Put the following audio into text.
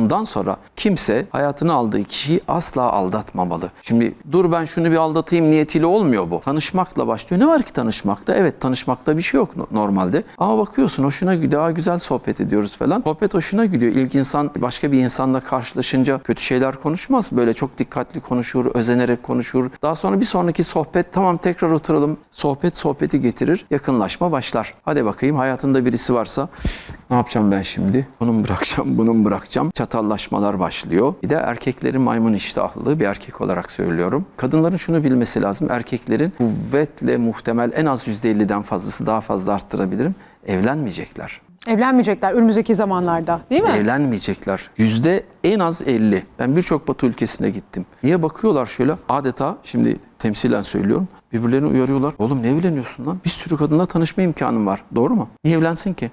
bundan sonra kimse hayatına aldığı kişiyi asla aldatmamalı. Şimdi dur ben şunu bir aldatayım niyetiyle olmuyor bu. Tanışmakla başlıyor. Ne var ki tanışmakta? Evet tanışmakta bir şey yok no- normalde. Ama bakıyorsun hoşuna gidiyor. Daha güzel sohbet ediyoruz falan. Sohbet hoşuna gidiyor. İlk insan başka bir insanla karşılaşınca kötü şeyler konuşmaz. Böyle çok dikkatli konuşur, özenerek konuşur. Daha sonra bir sonraki sohbet tamam tekrar oturalım. Sohbet sohbeti getirir. Yakınlaşma başlar. Hadi bakayım hayatında birisi varsa ne yapacağım ben şimdi? Bunu mu bırakacağım, bunu mu bırakacağım? Çatallaşmalar başlıyor. Bir de erkeklerin maymun iştahlılığı bir erkek olarak söylüyorum. Kadınların şunu bilmesi lazım. Erkeklerin kuvvetle muhtemel en az %50'den fazlası daha fazla arttırabilirim. Evlenmeyecekler. Evlenmeyecekler önümüzdeki zamanlarda değil mi? Evlenmeyecekler. Yüzde en az 50. Ben birçok batı ülkesine gittim. Niye bakıyorlar şöyle adeta şimdi temsilen söylüyorum. Birbirlerini uyarıyorlar. Oğlum ne evleniyorsun lan? Bir sürü kadınla tanışma imkanın var. Doğru mu? Niye evlensin ki?